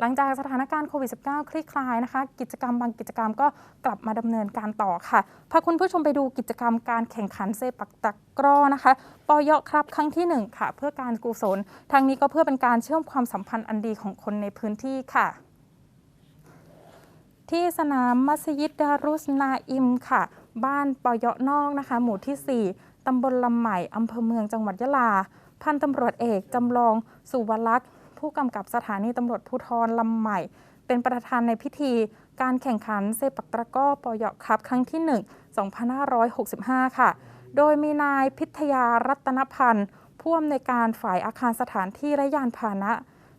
หลังจากสถานการณ์โควิด -19 คลี่คลายนะคะ กิจกรรมบางกิจกรรมก็กลับมาดำเนินการต่อค่ะ พาคุณผู้ชมไปดูกิจกรรมการแข่งขันเซปักตะกร้อนะคะปอยครับครั้งที่ 1 ค่ะ เพื่อการกุศลทางนี้ก็เพื่อเป็นการเชื่อมความสัมพันธ์อันดีของคนในพื้นที่ค่ะ ที่สนามมัสยิดดารุสนาอิมค่ะ บ้านปอยนอกนะคะ หมู่ที่ 4 ตำบลลำใหม่อำเภอเมืองจังหวัดยะลา พันตำรวจเอกจำลองสุวลักษณ์ ผู้กำกับสถานีตำรวจภูธรลำใหม่ เป็นประธานในพิธีการแข่งขันเซปักตะก้อปอยคับครั้งที่ 1 2565 ค่ะ โดยมีนายพิทยารัตนพันธ์ผู้อำนวยการฝ่ายอาคารสถานที่และยานพาหนะ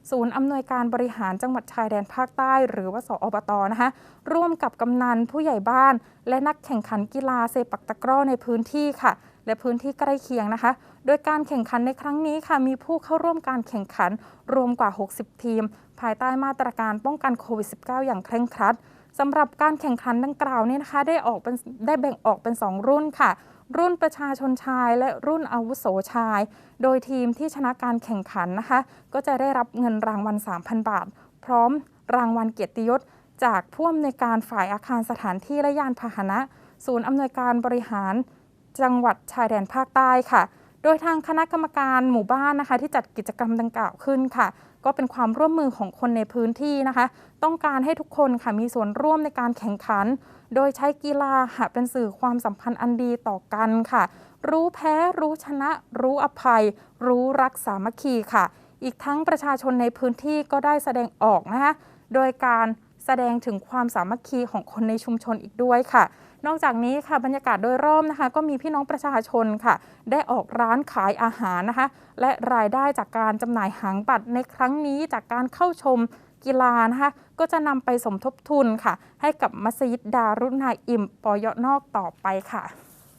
ศูนย์อำนวยการบริหารจังหวัดชายแดนภาคใต้ หรือว่าสอบตนะคะ ร่วมกับกำนันผู้ใหญ่บ้าน และนักแข่งขันกีฬาเซปักตะกร้อในพื้นที่ค่ะ และพื้นที่ใกล้เคียงนะคะ โดยการแข่งขันในครั้งนี้ค่ะ มีผู้เข้าร่วมการแข่งขันรวมกว่า 60 ทีม ภายใต้มาตรการป้องกันโควิด -19 อย่างเคร่งครัดสำหรับการแข่งขันดังกล่าวเนี้นะคะ ได้ออกเป็นได้แบ่งออกเป็น 2 รุ่นค่ะ รุ่นประชาชนชายและรุ่นอาวุโสชาย โดยทีมที่ชนะการแข่งขันนะคะ ก็จะได้รับเงินรางวัล 3,000 บาท พร้อมรางวัลเกียรติยศจากผู้อำนวยการฝ่ายอาคารสถานที่และยานพาหนะ ศูนย์อำนวยการบริหาร จังหวัดชายแดนภาคใต้ค่ะ โดยทางคณะกรรมการหมู่บ้านนะคะ ที่จัดกิจกรรมดังกล่าวขึ้นค่ะ ก็เป็นความร่วมมือของคนในพื้นที่นะคะ ต้องการให้ทุกคนค่ะมีส่วนร่วมในการแข่งขัน โดยใช้กีฬาค่ะเป็นสื่อความสัมพันธ์อันดีต่อกันค่ะ รู้แพ้รู้ชนะ รู้อภัย รู้รักสามัคคีค่ะ อีกทั้งประชาชนในพื้นที่ก็ได้แสดงออกนะคะโดยการ แสดงถึงความสามัคคีของคนในชุมชนอีกด้วยค่ะ นอกจากนี้ค่ะบรรยากาศโดยรอบนะคะ ก็มีพี่น้องประชาชนค่ะ ได้ออกร้านขายอาหารนะคะ และรายได้จากการจำหน่ายหางบัตรในครั้งนี้จากการเข้าชมกีฬานะคะก็จะนำไปสมทบทุนค่ะ ให้กับมัสยิดดารุณาอิมปอยนอกต่อไปค่ะ